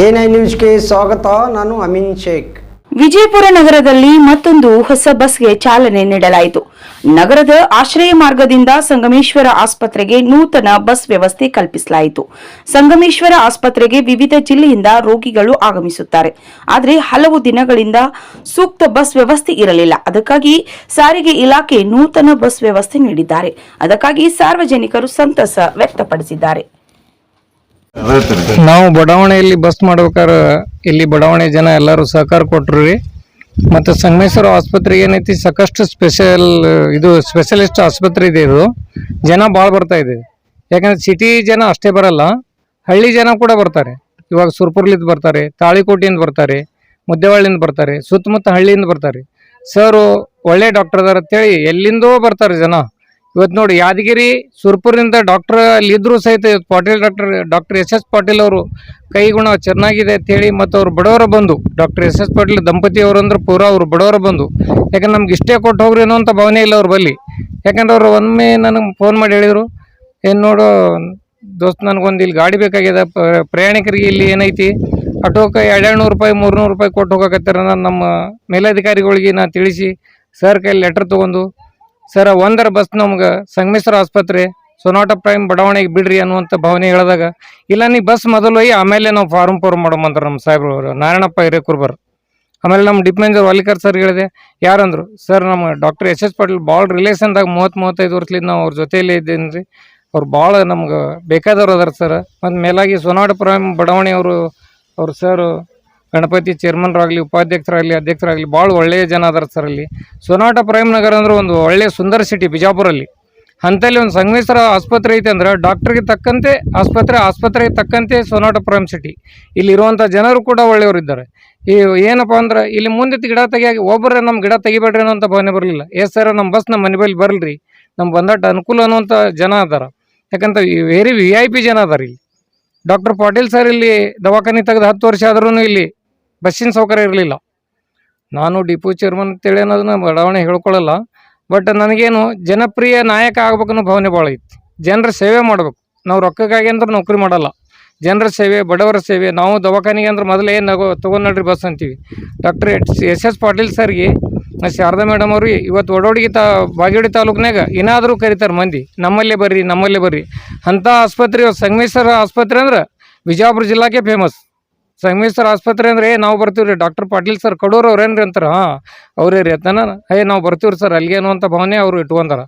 I ನ್ಯೂಸ್ಗೆ ಸ್ವಾಗತ, ನಾನು ಅಮಿನ್ ಶೇಖ್. ವಿಜಯಪುರ ನಗರದಲ್ಲಿ ಮತ್ತೊಂದು ಹೊಸ ಬಸ್ಗೆ ಚಾಲನೆ ನೀಡಲಾಯಿತು. ನಗರದ ಆಶ್ರಯ ಮಾರ್ಗದಿಂದ ಸಂಗಮೇಶ್ವರ ಆಸ್ಪತ್ರೆಗೆ ನೂತನ ಬಸ್ ವ್ಯವಸ್ಥೆ ಕಲ್ಪಿಸಲಾಯಿತು. ಸಂಗಮೇಶ್ವರ ಆಸ್ಪತ್ರೆಗೆ ವಿವಿಧ ಜಿಲ್ಲೆಯಿಂದ ರೋಗಿಗಳು ಆಗಮಿಸುತ್ತಾರೆ. ಆದರೆ ಹಲವು ದಿನಗಳಿಂದ ಸೂಕ್ತ ಬಸ್ ವ್ಯವಸ್ಥೆ ಇರಲಿಲ್ಲ. ಅದಕ್ಕಾಗಿ ಸಾರಿಗೆ ಇಲಾಖೆ ನೂತನ ಬಸ್ ವ್ಯವಸ್ಥೆ ನೀಡಿದ್ದಾರೆ. ಅದಕ್ಕಾಗಿ ಸಾರ್ವಜನಿಕರು ಸಂತಸ ವ್ಯಕ್ತಪಡಿಸಿದ್ದಾರೆ. ನಾವು ಬಡಾವಣೆಯಲ್ಲಿ ಬಸ್ ಮಾಡ್ಬೇಕಾದ್ರೆ ಇಲ್ಲಿ ಬಡಾವಣೆ ಜನ ಎಲ್ಲರೂ ಸಹಕಾರ ಕೊಟ್ರು ರೀ. ಮತ್ತು ಸಂಗಮೇಶ್ವರ ಆಸ್ಪತ್ರೆ ಏನೈತಿ, ಸಾಕಷ್ಟು ಸ್ಪೆಷಲ್ ಇದು ಸ್ಪೆಷಲಿಸ್ಟ್ ಆಸ್ಪತ್ರೆ ಇದೆ ಇದು. ಜನ ಭಾಳ ಬರ್ತಾ ಇದೆ. ಯಾಕಂದ್ರೆ ಸಿಟಿ ಜನ ಅಷ್ಟೇ ಬರಲ್ಲ, ಹಳ್ಳಿ ಜನ ಕೂಡ ಬರ್ತಾರೆ. ಇವಾಗ ಸುರ್ಪುರ್ಲಿಂದ ಬರ್ತಾರೆ, ತಾಳಿಕೋಟೆಯಿಂದ ಬರ್ತಾರೆ ಮುದ್ದೇವಾಳಿಯಿಂದ ಬರ್ತಾರೆ, ಸುತ್ತಮುತ್ತ ಹಳ್ಳಿಯಿಂದ ಬರ್ತಾರೆ. ಸರ್ ಒಳ್ಳೆ ಡಾಕ್ಟರ್ ಅದಾರ ಅಂತೇಳಿ ಎಲ್ಲಿಂದೋ ಬರ್ತಾರೆ ಜನ. ಇವತ್ತು ನೋಡಿ ಯಾದಗಿರಿ ಸುರ್ಪುರಿಂದ ಡಾಕ್ಟರ್ ಅಲ್ಲಿ ಇದ್ರು ಸಹಿತ Patil doctor doctor S S Patil ಅವರು ಕೈಗುಣ ಚೆನ್ನಾಗಿದೆ ಅಂತೇಳಿ ಮತ್ತು ಅವ್ರು ಬಡವರ ಬಂದು ಡಾಕ್ಟರ್ ಎಸ್ ಎಸ್ ಪಾಟೀಲ್ ದಂಪತಿ ಅವರು ಅಂದ್ರೆ ಪೂರ ಅವರು ಬಡವರ ಬಂದು. ಯಾಕಂದ್ರೆ ನಮ್ಗೆ ಇಷ್ಟೇ ಕೊಟ್ಟು ಹೋಗ್ರಿ ಅನ್ನೋ ಅಂತ ಭಾವನೆ ಇಲ್ಲ ಅವ್ರ ಬಲ್ಲಿ. ಯಾಕಂದ್ರೆ ಅವ್ರು ಒಮ್ಮೆ ನನಗೆ ಫೋನ್ ಮಾಡಿ ಹೇಳಿದರು, ಏನು ನೋಡು, ದೋಸ್ತ್ ನನಗೊಂದು ಇಲ್ಲಿ ಗಾಡಿ ಬೇಕಾಗಿದೆ ಪ್ರಯಾಣಿಕರಿಗೆ ಇಲ್ಲಿ ಏನೈತಿ, ಆಟೋಕ್ಕೆ ಎರಡು ರೂಪಾಯಿ, ಮೂರ್ನೂರು ರೂಪಾಯಿ ಕೊಟ್ಟು ಹೋಗಕತ್ತಾರ ನಾನು ನಮ್ಮ ಮೇಲಧಿಕಾರಿಗಳಿಗೆ ನಾ ತಿಳಿಸಿ, ಸರ್ ಕೈಲಿ ಲೆಟರ್ ತೊಗೊಂಡು ಸರ, ಒಂದರ ಬಸ್ ನಮ್ಗೆ ಸಂಗಮೇಶ್ವರ ಆಸ್ಪತ್ರೆ, ಸೊನಾಟ ಪ್ರೈಮ್ ಬಡಾವಣೆಗೆ ಬಿಡ್ರಿ ಅನ್ನುವಂಥ ಭಾವನೆ ಹೇಳಿದಾಗ, ಇಲ್ಲ, ನೀ ಬಸ್ ಮೊದಲು ಒಯ್ಯಿ ಆಮೇಲೆ ನಾವು ಫಾರ್ಮ್ ಫಾರ್ಮ್ ಮಾಡೋಮಂತಾರೆ ನಮ್ಮ ಸಾಹೇಬ್ರು ಅವರು. ನಾರಾಯಣಪ್ಪ ಹಿರೇಕುರ್ಬರ್ ಆಮೇಲೆ ನಮ್ಮ ಡಿಪ್ ಮ್ಯಾನೇಜರ್ ವಾಲಿಕರ್ ಸರ್ ಹೇಳಿದೆ, ಯಾರಂದ್ರು? ಸರ್ ನಮ್ಮ ಡಾಕ್ಟರ್ ಎಸ್ ಎಸ್ ಪಾಟೀಲ್ ಭಾಳ ರಿಲೇಷನ್ದಾಗ ಮೂವತ್ತು ಮೂವತ್ತೈದು ವರ್ಷದಿಂದ ನಾವು ಅವ್ರ ಜೊತೆಯಲ್ಲೇ ಇದ್ದೀನಿ ರೀ ಅವ್ರು ಭಾಳ ನಮ್ಗೆ ಬೇಕಾದವ್ರು ಅದಾರ ಸರ್ ಮತ್ತು ಮೇಲಾಗಿ ಸೊನಾಟ ಪ್ರೈಮ್ ಬಡಾವಣೆಯವರು ಅವ್ರು ಸರ್ ಗಣಪತಿ ಚೇರ್ಮನ್ರಾಗಲಿ, ಉಪಾಧ್ಯಕ್ಷರಾಗಲಿ, ಅಧ್ಯಕ್ಷರಾಗಲಿ, ಭಾಳ ಒಳ್ಳೆಯ ಜನ ಅದಾರ ಸರ್ ಅಲ್ಲಿ. ಸೊನಾಟ ಪ್ರೇಮ್ ನಗರ ಅಂದ್ರೆ ಒಂದು ಒಳ್ಳೆಯ ಸುಂದರ ಸಿಟಿ ಬಿಜಾಪುರಲ್ಲಿ. ಅಂಥಲ್ಲಿ ಒಂದು ಸಂಗಮೇಶ್ವರ ಆಸ್ಪತ್ರೆ ಐತೆ ಅಂದ್ರೆ ಡಾಕ್ಟ್ರಿಗೆ ತಕ್ಕಂತೆ ಆಸ್ಪತ್ರೆ, ಆಸ್ಪತ್ರೆಗೆ ತಕ್ಕಂತೆ ಸೊನಾಟ ಪ್ರೈಮ್ ಸಿಟಿ ಇಲ್ಲಿರುವಂಥ ಜನರು ಕೂಡ ಒಳ್ಳೆಯವರು ಇದ್ದಾರೆ. ಈ ಏನಪ್ಪ ಅಂದ್ರೆ ಇಲ್ಲಿ ಮುಂದೆ ಗಿಡ ತೆಗಿಯಾಗಿ ಒಬ್ಬರೇ ನಮ್ಮ ಗಿಡ ತೆಗಿಬೇಡ್ರಿ ಅನ್ನೋಂಥ ಭಾವನೆ ಬರಲಿಲ್ಲ. ಎಸ್ ಸರ್ ನಮ್ಮ ಬಸ್ ನಮ್ಮ ಮನೆ ಬಳಿ ಬರಲ್ರಿ. ನಮ್ಮ ಬಂದಾಟ ಅನುಕೂಲ ಅನ್ನುವಂಥ ಜನ ಅದಾರ. ಯಾಕಂತ ವೆರಿ ವಿ ಐ ಪಿ ಜನ ಅದಾರ ಇಲ್ಲಿ. ಡಾಕ್ಟರ್ ಪಾಟೀಲ್ ಸರ್ ಇಲ್ಲಿ ದವಾಖಾನೆ ತೆಗೆದು ಹತ್ತು ವರ್ಷ ಆದ್ರೂ ಇಲ್ಲಿ ಬಸ್ಸಿನ ಸೌಕರ್ಯ ಇರಲಿಲ್ಲ. ನಾನು ಡಿಪೋ ಚೇರ್ಮನ್ ಅಂತೇಳಿ ಅನ್ನೋದನ್ನ ಬಡಾವಣೆ ಹೇಳ್ಕೊಳ್ಳಲ್ಲ. ಬಟ್ ನನಗೇನು ಜನಪ್ರಿಯ ನಾಯಕ ಆಗ್ಬೇಕು ಅನ್ನೋ ಭಾವನೆ ಭಾಳ ಐತಿ ಜನರ ಸೇವೆ ಮಾಡ್ಬೇಕು. ನಾವು ರೊಕ್ಕಕ್ಕಾಗಿ ಅಂದ್ರೆ ನೌಕರಿ ಮಾಡಲ್ಲ. ಜನರ ಸೇವೆ, ಬಡವರ ಸೇವೆ, ನಾವು ದವಾಖಾನೆಗೆ ಅಂದ್ರೆ ಮೊದಲೇ ನಗೋ ತೊಗೊಂಡು ಬಸ್ ಅಂತೀವಿ. ಡಾಕ್ಟರ್ ಎಸ್ ಎಸ್ ಪಾಟೀಲ್ ಸರ್ಗೆ ಶಾರದಾ ಮೇಡಮ್ ಅವರು ಇವತ್ತು ಒಡೋಡಿಗೆ ತಾ ಬಾಗೇಡಿ ತಾಲೂಕ್ನಾಗ ಏನಾದರೂ ಕರೀತಾರೆ ಮಂದಿ. ನಮ್ಮಲ್ಲೇ ಬರ್ರಿ ನಮ್ಮಲ್ಲೇ ಬರ್ರಿ. ಅಂಥ ಆಸ್ಪತ್ರೆ ಸಂಗಮೇಶ್ವರ ಆಸ್ಪತ್ರೆ ಅಂದ್ರೆ ಬಿಜಾಪುರ ಜಿಲ್ಲಾಕ್ಕೆ ಫೇಮಸ್ ಸಂಗಮೇಶ್ವರ ಆಸ್ಪತ್ರೆ ಅಂದ್ರೆ ನಾವು ಬರ್ತೀವಿ ರೀ. ಡಾಕ್ಟರ್ ಪಾಟೀಲ್ ಸರ್ ಕಡೂರು ಅವ್ರೇನ್ರಿ ಅಂತಾರೆ? ಅವರೇ ರೀ ಅತನ ಏ ನಾವು ಬರ್ತೀವಿ ರೀ ಸರ್, ಅಲ್ಲಿಗೆ ಅನ್ನುವಂಥ ಭಾವನೆ ಅವರು ಇಟ್ಕೊಂತಾರ.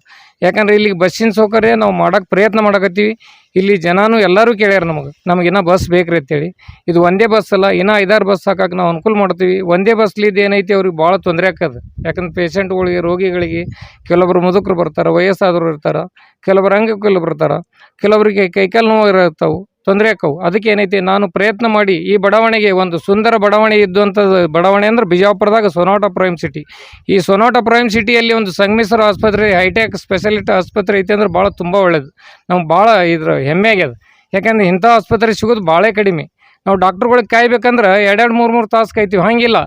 ಯಾಕಂದ್ರೆ ಇಲ್ಲಿ ಬಸ್ಸಿನ ಸೌಕರ್ಯ ನಾವು ಮಾಡಕ್ಕೆ ಪ್ರಯತ್ನ ಮಾಡಕತ್ತೀವಿ. ಇಲ್ಲಿ ಜನನೂ ಎಲ್ಲರೂ ಕೇಳ್ಯಾರ ನಮಗೆ. ನಮಗೆ ಇನ್ನೂ ಬಸ್ ಬೇಕ್ರಿ ಅಂತೇಳಿ. ಇದು ಒಂದೇ ಬಸ್ ಅಲ್ಲ, ಇನ್ನೂ ಐದಾರು ಬಸ್ ಹಾಕಕ್ಕೆ ನಾವು ಅನುಕೂಲ ಮಾಡ್ತೀವಿ. ಒಂದೇ ಬಸ್ಲಿದ್ದು ಏನೈತಿ ಅವ್ರಿಗೆ ಭಾಳ ತೊಂದರೆ ಆಕದ ಯಾಕಂದ್ರೆ ಪೇಷಂಟ್ಗಳಿಗೆ, ರೋಗಿಗಳಿಗೆ ಕೆಲವೊಬ್ರು ಮುದುಕರು ಬರ್ತಾರೆ, ವಯಸ್ಸಾದವರು ಇರ್ತಾರೆ, ಕೆಲವೊಬ್ರು ಅಂಗವಿಕಲರು ಬರ್ತಾರೆ. ಕೆಲವರಿಗೆ ಕೈಕಾಲು ನೋವು ಇರ್ತಾವೆ ತೊಂದರೆ ಆಕವು ಅದಕ್ಕೆ ಏನೈತಿ? ನಾನು ಪ್ರಯತ್ನ ಮಾಡಿ ಈ ಬಡಾವಣೆಗೆ ಒಂದು ಸುಂದರ ಬಡಾವಣೆ ಇದ್ದಂಥದ್ದು ಬಡಾವಣೆ ಅಂದ್ರೆ ಬಿಜಾಪುರದಾಗ ಸೊನಾಟ ಪ್ರೈಮ್ ಸಿಟಿ. ಈ ಸೊನಾಟ ಪ್ರೈಮ್ ಸಿಟಿಯಲ್ಲಿ ಒಂದು ಸಂಗಮೇಶ್ವರ ಆಸ್ಪತ್ರೆ, ಹೈಟೆಕ್ ಸ್ಪೆಷಾಲಿಟಿ ಆಸ್ಪತ್ರೆ ಐತೆ ಅಂದ್ರೆ ಭಾಳ ತುಂಬ ಒಳ್ಳೇದು. ನಮ್ಗೆ ಭಾಳ ಇದ್ರ ಹೆಮ್ಮೆ ಆಗ್ಯದ. ಯಾಕಂದ್ರೆ ಇಂಥ ಆಸ್ಪತ್ರೆ ಸಿಗೋದು ಭಾಳ ಕಡಿಮೆ. ನಾವು ಡಾಕ್ಟ್ರುಗಳಿಗೆ ಕಾಯ್ಬೇಕಂದ್ರೆ ಎರಡೆರಡು ಮೂರು ಮೂರು ತಾಸು ಕಾಯ್ತೀವಿ ಹಂಗಿಲ್ಲ.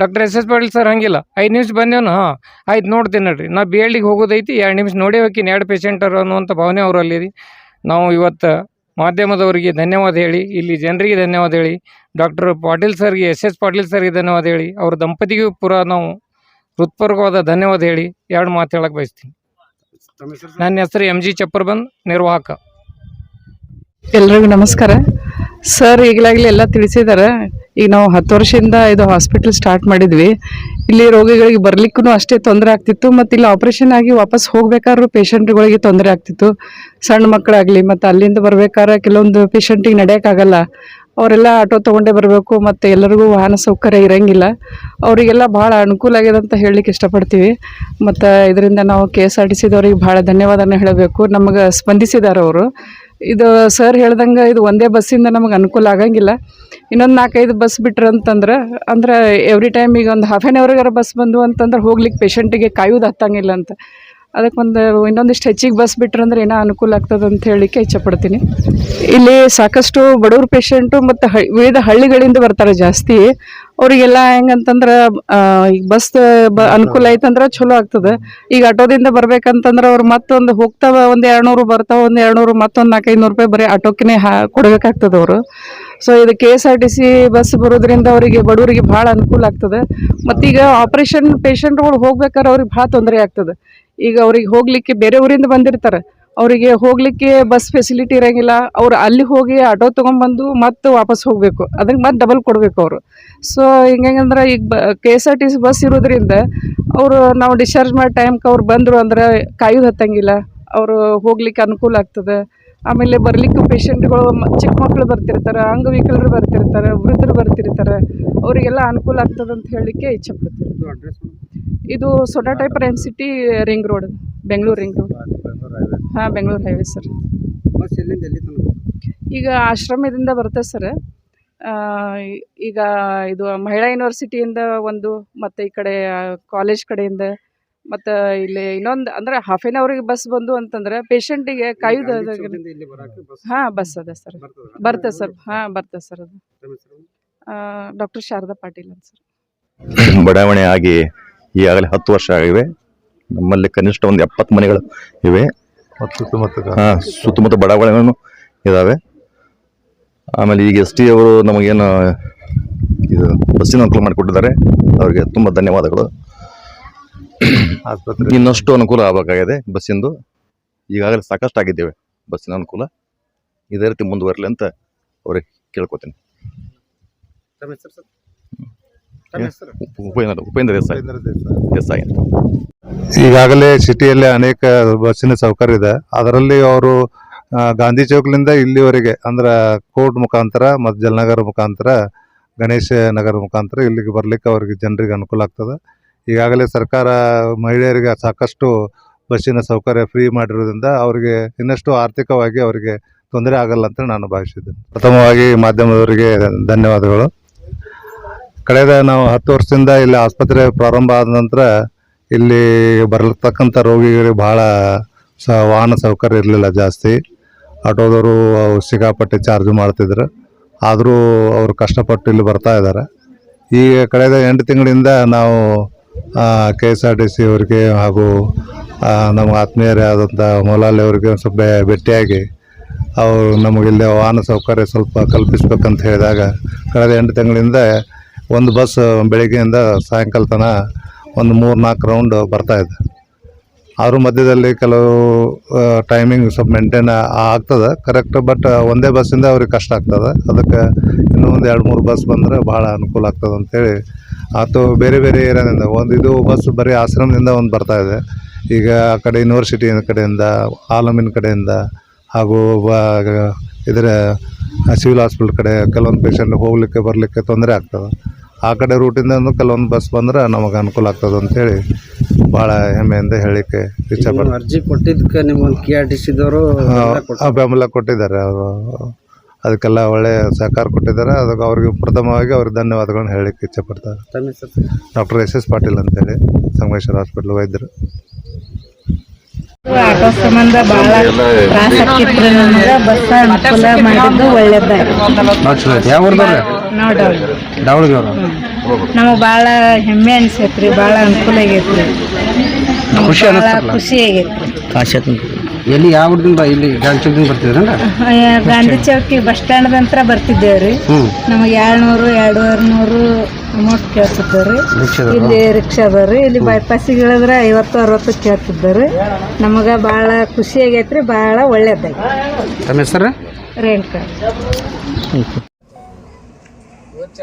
Doctor S S Patil sir ಹಂಗಿಲ್ಲ. ಐದು ನಿಮಿಷ ಬಂದೇವನು, ಹಾಂ, ಆಯ್ತು ನೋಡ್ತೀನಿ ನೋಡಿರಿ. ನಾ ಬಿ ಎಲ್ಡಿಗೆ ಹೋಗೋದೈತಿ, ಎರಡು ನಿಮಿಷ ನೋಡಿ ಹೋಗ್ತೀನಿ ಎರಡು ಪೇಷಂಟರು ಅನ್ನುವಂಥ ಭಾವನೆ ಅವರಲ್ಲಿ ನಾವು ಇವತ್ತು ಮಾಧ್ಯಮದವರಿಗೆ ಧನ್ಯವಾದ ಹೇಳಿ ಇಲ್ಲಿ ಜನರಿಗೆ ಧನ್ಯವಾದ ಹೇಳಿ ಡಾಕ್ಟರ್ ಪಾಟೀಲ್ ಸರ್ಗೆ ಎಸ್ ಎಸ್ ಪಾಟೀಲ್ ಸರ್ಗೆ ಧನ್ಯವಾದ ಹೇಳಿ ಅವ್ರ ದಂಪತಿಗೂ ಪೂರಾ ನಾವು ಹೃತ್ಪೂರ್ವಕವಾದ ಧನ್ಯವಾದ ಹೇಳಿ ಎರಡು ಮಾತು ಹೇಳಕ್ಕೆ ಬಯಸ್ತೀನಿ. ನನ್ನ ಹೆಸರು ಎಂ ಜಿ ಚಪ್ಪರ್ಬಂದ್ ನಿರ್ವಾಹಕ. ಎಲ್ರಿಗೂ ನಮಸ್ಕಾರ. ಸರ್ ಈಗಲಾಗಲೇ ಎಲ್ಲ ತಿಳಿಸಿದ್ದಾರೆ. ಈಗ ನಾವು ಹತ್ತು ವರ್ಷದಿಂದ ಇದು ಹಾಸ್ಪಿಟಲ್ ಸ್ಟಾರ್ಟ್ ಮಾಡಿದ್ವಿ. ಇಲ್ಲಿ ರೋಗಿಗಳಿಗೆ ಬರ್ಲಿಕ್ಕೂ ಅಷ್ಟೇ ತೊಂದರೆ ಆಗ್ತಿತ್ತು. ಮತ್ತು ಇಲ್ಲಿ ಆಪ್ರೇಷನ್ ಆಗಿ ವಾಪಸ್ ಹೋಗ್ಬೇಕಾದ್ರೂ ಪೇಷಂಟ್ಗಳಿಗೆ ತೊಂದರೆ ಆಗ್ತಿತ್ತು. ಸಣ್ಣ ಮಕ್ಕಳಾಗಲಿ ಮತ್ತು ಅಲ್ಲಿಂದ ಬರ್ಬೇಕಾದ್ರೆ ಕೆಲವೊಂದು ಪೇಷಂಟಿಗೆ ನಡೆಯೋಕ್ಕಾಗಲ್ಲ. ಅವರೆಲ್ಲ ಆಟೋ ತೊಗೊಂಡೇ ಬರಬೇಕು, ಮತ್ತು ಎಲ್ಲರಿಗೂ ವಾಹನ ಸೌಕರ್ಯ ಇರಂಗಿಲ್ಲ. ಅವರಿಗೆಲ್ಲ ಭಾಳ ಅನುಕೂಲ ಆಗಿದೆ ಅಂತ ಹೇಳಲಿಕ್ಕೆ ಇಷ್ಟಪಡ್ತೀವಿ. ಮತ್ತು ಇದರಿಂದ ನಾವು ಕೆ ಎಸ್ ಆರ್ ಟಿ ಸಿದವ್ರಿಗೆ ಭಾಳ ಧನ್ಯವಾದನ ಹೇಳಬೇಕು. ನಮಗೆ ಸ್ಪಂದಿಸಿದ್ದಾರೆ ಅವರು ಇದು ಸರ್ ಹೇಳ್ದಂಗೆ ಇದು ಒಂದೇ ಬಸ್ಸಿಂದ ನಮಗೆ ಅನುಕೂಲ ಆಗಂಗಿಲ್ಲ. ಇನ್ನೊಂದು ನಾಲ್ಕೈದು ಬಸ್ ಬಿಟ್ರೆ ಅಂತಂದ್ರೆ, ಅಂದ್ರೆ ಎವ್ರಿ ಟೈಮ್ ಈಗ ಒಂದು ಹಾಫ್ ಆ್ಯನ್ ಅವರ್ಗಾರ ಬಸ್ ಬಂದು ಅಂತಂದ್ರೆ ಹೋಗ್ಲಿಕ್ಕೆ ಪೇಷಂಟಿಗೆ ಕಾಯೋದು ಹತ್ತಂಗಿಲ್ಲ ಅಂತ. ಅದಕ್ಕೆ ಒಂದು ಇನ್ನೊಂದಿಷ್ಟು ಹೆಚ್ಚಿಗೆ ಬಸ್ ಬಿಟ್ರೆ ಅಂದ್ರೆ ಏನೋ ಅನುಕೂಲ ಆಗ್ತದೆ ಅಂತ ಹೇಳಲಿಕ್ಕೆ ಇಚ್ಛಪಡ್ತೀನಿ ಇಲ್ಲಿ ಸಾಕಷ್ಟು ಬಡವ್ರ ಪೇಷಂಟು ಮತ್ತು ಹ, ವಿವಿಧ ಹಳ್ಳಿಗಳಿಂದ ಬರ್ತಾರೆ ಜಾಸ್ತಿ. ಅವರಿಗೆಲ್ಲ ಹೆಂಗಂತಂದ್ರ ಈಗ ಬಸ್ ಅನುಕೂಲ ಐತಂದ್ರ ಚಲೋ ಆಗ್ತದೆ. ಈಗ ಆಟೋದಿಂದ ಬರ್ಬೇಕಂತಂದ್ರ ಅವ್ರು ಮತ್ತೊಂದು ಹೋಗ್ತಾವ ಒಂದ್ ಎರಡ್ನೂರು, ಬರ್ತಾವ ಒಂದ್ ಎರಡ್ನೂರು, ಮತ್ತೊಂದು ನಾಲ್ಕೈದು ನೂರು ರೂಪಾಯಿ ಬರೀ ಕೊಡ್ಬೇಕಾಗ್ತದ ಕೊಡ್ಬೇಕಾಗ್ತದೆ ಅವರು. ಸೊ ಇದು K S R T C bus ಬರೋದ್ರಿಂದ ಅವರಿಗೆ ಬಡವರಿಗೆ ಭಾಳ ಅನುಕೂಲ ಆಗ್ತದೆ. ಮತ್ತೀಗ ಆಪರೇಷನ್ ಪೇಷಂಟ್ಗಳು ಹೋಗ್ಬೇಕಾದ್ರೆ ಅವ್ರಿಗೆ ಭಾಳ ತೊಂದರೆ ಆಗ್ತದೆ. ಈಗ ಅವ್ರಿಗೆ ಹೋಗ್ಲಿಕ್ಕೆ ಬೇರೆ ಊರಿಂದ ಬಂದಿರ್ತಾರೆ. ಅವರಿಗೆ ಹೋಗ್ಲಿಕ್ಕೆ ಬಸ್ ಫೆಸಿಲಿಟಿ ಇರಂಗಿಲ್ಲ. ಅವ್ರು ಅಲ್ಲಿ ಹೋಗಿ ಆಟೋ ತೊಗೊಂಬಂದು ಮತ್ತೆ ವಾಪಸ್ ಹೋಗಬೇಕು. ಅದಕ್ಕೆ ಮತ್ತೆ ಡಬಲ್ ಕೊಡಬೇಕು ಅವರು. ಸೊ ಹಿಂಗಂದ್ರೆ ಈಗ ಬ K S R T C bus ಇರೋದ್ರಿಂದ ಅವರು ನಾವು ಡಿಸ್ಚಾರ್ಜ್ ಮಾಡೋ ಟೈಮ್ಗೆ ಅವ್ರು ಬಂದರು ಅಂದ್ರೆ ಕಾಯೋದು ಹತ್ತಂಗಿಲ್ಲ. ಅವರು ಹೋಗ್ಲಿಕ್ಕೆ ಅನುಕೂಲ ಆಗ್ತದೆ. ಆಮೇಲೆ ಬರ್ಲಿಕ್ಕೆ ಪೇಷಂಟ್ಗಳು ಚಿಕ್ಕ ಮಕ್ಕಳು ಬರ್ತಿರ್ತಾರೆ ಅಂಗವಿಕಲರು ಬರ್ತಿರ್ತಾರೆ ವೃದ್ಧರು ಬರ್ತಿರ್ತಾರೆ. ಅವರಿಗೆಲ್ಲ ಅನುಕೂಲ ಆಗ್ತದೆ ಅಂತ ಹೇಳಲಿಕ್ಕೆ ಇಚ್ಛೆ ಪಡ್ತೀವಿ ಇದು ಸೊಡಾ ಟೈಪರ್ M city ring road Bengaluru ring road ಹಾಂ ಬೆಂಗಳೂರು ಹೈವೇ ಸರ್ ಬಸ್ ಎಲ್ಲಿಂದ ಎಲ್ಲಿ ತನಕ? ಈಗ ಆಶ್ರಮದಿಂದ ಬರುತ್ತೆ ಸರ್ ಈಗ ಇದು ಮಹಿಳಾ ಯೂನಿವರ್ಸಿಟಿಯಿಂದ ಒಂದು ಮತ್ತು ಈ ಕಡೆ ಕಾಲೇಜ್ ಕಡೆಯಿಂದ ಮತ್ತು ಇಲ್ಲಿ ಇನ್ನೊಂದು ಅಂದರೆ ಹಾಫ್ ಆನ್ ಅವರಿಗೆ ಬಸ್ ಬಂದು ಅಂತಂದ್ರೆ ಪೇಷಂಟಿಗೆ ಕಾಯ್ದು ಹಾಂ ಬಸ್ ಅದ ಸರ್ ಬರ್ತದೆ ಬರ್ತದೆ ಸರ್ ಹಾಂ ಬರ್ತದೆ ಸರ್ ಅದು. ಡಾಕ್ಟರ್ ಶಾರದಾ ಪಾಟೀಲ್ ಅಂತ ಸರ್ ಬಡಾವಣೆ ಆಗಿ ಈಗಾಗಲೇ ಹತ್ತು ವರ್ಷ ಆಗಿವೆ ನಮ್ಮಲ್ಲಿ ಕನಿಷ್ಠ ಒಂದು ಎಪ್ಪತ್ತು ಮನೆಗಳು ಇವೆ. ಹಾ ಸುತ್ತಮುತ್ತ ಬಡಾವಣೆಗಳನ್ನು ಇದಾವೆ. ಆಮೇಲೆ ಈಗ ಎಸ್ ಟಿ ಅವರು ನಮಗೇನು ಇದು ಬಸ್ಸಿನ ಅನುಕೂಲ ಮಾಡಿಕೊಟ್ಟಿದ್ದಾರೆ. ಅವರಿಗೆ ತುಂಬ ಧನ್ಯವಾದಗಳು. ಆಸ್ಪತ್ರೆ ಇನ್ನಷ್ಟು ಅನುಕೂಲ ಆಗಬೇಕಾಗಿದೆ ಬಸ್ಸಿಂದು. ಈಗಾಗಲೇ ಸಾಕಷ್ಟು ಆಗಿದ್ದೇವೆ ಬಸ್ಸಿನ ಅನುಕೂಲ. ಇದೇ ರೀತಿ ಮುಂದುವರಲಿ ಅಂತ ಅವ್ರಿಗೆ ಕೇಳ್ಕೊತೀನಿ. ಉಪೇಂದ್ರ ಉಪೇಂದ್ರ ದೇಸಾಯಿ. ದೇಸಾಯಿ. ಅಂತ ಈಗಾಗಲೇ ಸಿಟಿಯಲ್ಲಿ ಅನೇಕ ಬಸ್ಸಿನ ಸೌಕರ್ಯ ಇದೆ. ಅದರಲ್ಲಿ ಅವರು ಗಾಂಧಿ ಚೌಕ್ಲಿಂದ ಇಲ್ಲಿವರೆಗೆ ಅಂದ್ರೆ ಕೋರ್ಟ್ ಮುಖಾಂತರ ಮತ್ತು ಜಲನಗರ ಮುಖಾಂತರ ಗಣೇಶ ನಗರ ಮುಖಾಂತರ ಇಲ್ಲಿಗೆ ಬರ್ಲಿಕ್ಕೆ ಅವರಿಗೆ ಜನರಿಗೆ ಅನುಕೂಲ ಆಗ್ತದೆ. ಈಗಾಗಲೇ ಸರ್ಕಾರ ಮಹಿಳೆಯರಿಗೆ ಸಾಕಷ್ಟು ಬಸ್ಸಿನ ಸೌಕರ್ಯ ಫ್ರೀ ಮಾಡಿರೋದ್ರಿಂದ ಅವರಿಗೆ ಇನ್ನಷ್ಟು ಆರ್ಥಿಕವಾಗಿ ಅವರಿಗೆ ತೊಂದರೆ ಆಗಲ್ಲ ಅಂತ ನಾನು ಭಾವಿಸಿದ್ದೇನೆ. ಪ್ರಥಮವಾಗಿ ಮಾಧ್ಯಮದವರಿಗೆ ಧನ್ಯವಾದಗಳು. ಕಳೆದ ನಾವು ಹತ್ತು ವರ್ಷದಿಂದ ಇಲ್ಲಿ ಆಸ್ಪತ್ರೆ ಪ್ರಾರಂಭ ಆದ ನಂತರ ಇಲ್ಲಿ ಬರತಕ್ಕಂಥ ರೋಗಿಗಳಿಗೆ ಬಹಳ ಸ ವಾಹನ ಸೌಕರ್ಯ ಇರಲಿಲ್ಲ ಜಾಸ್ತಿ. ಆಟೋದವರು ಸಿಕ್ಕಾಪಟ್ಟೆ ಚಾರ್ಜ್ ಮಾಡ್ತಿದ್ರು. ಆದರೂ ಅವರು ಕಷ್ಟಪಟ್ಟು ಇಲ್ಲಿ ಬರ್ತಾ ಇದ್ದಾರೆ. ಈಗ ಕಳೆದ ಎಂಟು ತಿಂಗಳಿಂದ ನಾವು K S R T C ಅವರಿಗೆ ಹಾಗೂ ನಮ್ಮ ಆತ್ಮೀಯರೇ ಆದಂಥ ಮೊಲಾಲಿ ಅವರಿಗೆ ಸ್ವಲ್ಪ ಭೇಟಿಯಾಗಿ ಅವರು ನಮಗಿಲ್ಲಿ ವಾಹನ ಸೌಕರ್ಯ ಸ್ವಲ್ಪ ಕಲ್ಪಿಸ್ಬೇಕಂತ ಹೇಳಿದಾಗ ಕಳೆದ ಎಂಟು ತಿಂಗಳಿಂದ ಒಂದು ಬಸ್ ಬೆಳಗ್ಗೆಯಿಂದ ಸಾಯಂಕಾಲ ತನಕ ಒಂದು ಮೂರು ನಾಲ್ಕು ರೌಂಡ್ ಇದೆ. ಅದ್ರ ಮಧ್ಯದಲ್ಲಿ ಕೆಲವು ಟೈಮಿಂಗ್ ಸ್ವಲ್ಪ ಮೇಂಟೈನ್ ಆಗ್ತದೆ ಕರೆಕ್ಟ್ ಬಟ್ ಒಂದೇ ಬಸ್ಸಿಂದ ಅವ್ರಿಗೆ ಕಷ್ಟ ಆಗ್ತದೆ. ಅದಕ್ಕೆ ಇನ್ನೂ ಒಂದು ಎರಡು ಮೂರು ಬಸ್ ಬಂದರೆ ಭಾಳ ಅನುಕೂಲ ಆಗ್ತದೆ ಅಂತೇಳಿ ಅಥವಾ ಬೇರೆ ಬೇರೆ ಏರಿಯಾದಿಂದ, ಒಂದು ಇದು ಬಸ್ ಬರೀ ಆಶ್ರಮದಿಂದ ಒಂದು ಇದೆ. ಈಗ ಆ ಕಡೆ ಯೂನಿವರ್ಸಿಟಿ ಕಡೆಯಿಂದ, ಆಲಮಿನ ಕಡೆಯಿಂದ, ಹಾಗೂ ಇದರ ಸಿವಿಲ್ ಹಾಸ್ಪಿಟಲ್ ಕಡೆ ಕೆಲವೊಂದು ಪೇಷಂಟ್ ಹೋಗ್ಲಿಕ್ಕೆ, ಬರಲಿಕ್ಕೆ ತೊಂದರೆ ಆಗ್ತದೆ. ಆ ಕಡೆ ರೂಟಿಂದ ಕೆಲವೊಂದು ಬಸ್ ಬಂದ್ರೆ ನಮಗೆ ಅನುಕೂಲ ಆಗ್ತದೆ ಅಂತೇಳಿ ಭಾಳ ಹೆಮ್ಮೆಯಿಂದ ಹೇಳಿಕೆ ಅರ್ಜಿ ಕೊಟ್ಟಿದ್ದಕ್ಕೆ ನಿಮ್ಮೊಂದು ಕೆ ಆರ್ ಟಿ ಸಿ ದವರು ಬೆಂಬಲ ಕೊಟ್ಟಿದ್ದಾರೆ. ಅವರು. ಅದಕ್ಕೆಲ್ಲ ಒಳ್ಳೆ ಸಹಕಾರ ಕೊಟ್ಟಿದ್ದಾರೆ. ಅದಕ್ಕೆ ಅವ್ರಿಗೆ ಪ್ರಥಮವಾಗಿ ಅವ್ರಿಗೆ ಧನ್ಯವಾದಗಳನ್ನ ಹೇಳಲಿಕ್ಕೆ ಇಚ್ಛೆಪಡ್ತಾರೆ ಡಾಕ್ಟರ್ ಎಸ್ ಎಸ್ ಪಾಟೀಲ್ ಅಂತೇಳಿ ಸಂಗಮೇಶ್ವರ ಹಾಸ್ಪಿಟ್ಲ್ ವೈದ್ಯರು. ಆಟೋ ಸಂಬಂಧ ಬಹಳ ತ್ರಾಸ ನಮ್ಗೆ. ಬಸ್ ಅನುಕೂಲ ಮಾಡಿದ್ದು ಒಳ್ಳೇದಾಯ್ತು. ಯಾವ ಬಹಳ ನಮಗೆ ಭಾಳ ಹೆಮ್ಮೆ ಅನ್ಸೈತ್ರಿ ಭಾಳ ಅನುಕೂಲ ಆಗೈತ್ರಿ. ನಮ್ಗ್ ಖುಷಿ ಭಾಳ ಖುಷಿ ಆಗೈತ್ರಿ. ಎಲ್ಲಿ ಯಾವ ಇಲ್ಲಿ ಗಾಂಧಿ ಬರ್ತಿದ್ರಲ್ಲ ಗಾಂಧಿ ಚೌಕಿ ಬಸ್ ಸ್ಟ್ಯಾಂಡ್ ನಂತರ ಬರ್ತಿದ್ದೇವ್ರಿ. ನಮಗೆ ಏಳ್ನೂರು ಎರಡೂವರೆ ನೂರು ಅಮೌಂಟ್ ಕೇಳ್ತಿದ್ದಾರೆ ಇಲ್ಲಿ ರಿಕ್ಷಾ ಅದಾವ್ರಿ ಇಲ್ಲಿ ಬೈಪಾಸಿಗೆ ಹೇಳಿದ್ರೆ ಐವತ್ತು ಅರವತ್ತು ಕೇಳ್ತಿದ್ದಾರೆ ನಮಗೆ ಭಾಳ ಖುಷಿ ಆಗೈತ್ರಿ ಭಾಳ ಒಳ್ಳೇದಾಗಿ ತಮ್ಮ ಹೆಸರು? ರೇಣುಕಾ.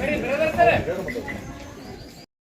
ಬೇರೆ ಬೇರೆ